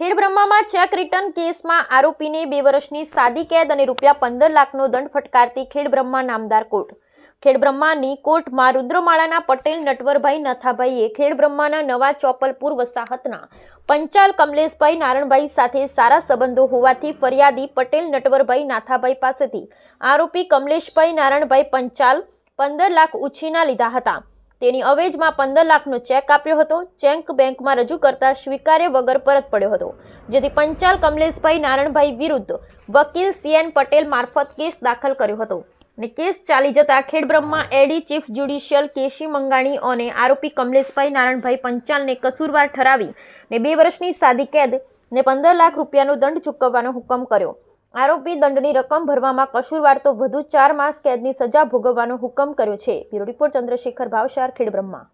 ખેડબ્રહ્મામાં cheque return કેસમાં આરોપીને બે વર્ષની સાદી કેદ અને રૂપિયા પંદર લાખનો દંડ ફટકારતી ખેડબ્રહ્મા નામદાર કોર્ટ. ખેડબ્રહ્માની કોર્ટમાં રુદ્રમાળાના પટેલ, નટવરભાઈ, નથાભાઈએ ખેડબ્રહ્માના નવા ચોપલપુર વસાહતના પંચાલ કમલેશભાઈ, નારણભાઈ સાથે સારા સંબંધો હોવાથી ફરિયાદી પટેલ, નટવરભાઈ, નાથાભાઈ પાસેથી આરોપી કમલેશભાઈ, નારણભાઈ પંચાલ પંદર લાખ ઉછીના લીધા હતા. તેની અવેજમાં પંદર લાખનો ચેક આપ્યો હતો. ચેક બેંકમાં રજૂ કરતા સ્વીકાર્ય વગર પરત પડ્યો હતો. જેથી પંચાલ કમલેશભાઈ નારણભાઈ વિરુદ્ધ વકીલ સીએન પટેલ મારફત કેસ દાખલ કર્યો હતો. અને કેસ ચાલી જતા ખેડબ્રહ્મા એડી, ચીફ જ્યુડિશિયલ કેશી મંગાણી અને આરોપી કમલેશભાઈ નારણભાઈ પંચાલને કસૂરવાર ઠરાવી ને બે વર્ષની સાદી કેદ ને પંદર લાખ રૂપિયાનો દંડ ચૂકવવાનો હુકમ કર્યો. આરોપી દંડની રકમ ભરવામાં કસૂરવાર તો વધુ ચાર માસ કેદની સજા ભોગવવાનો હુકમ કર્યો છે. Bureau report Chandrashekhar Bhavsar, Khedbrahma.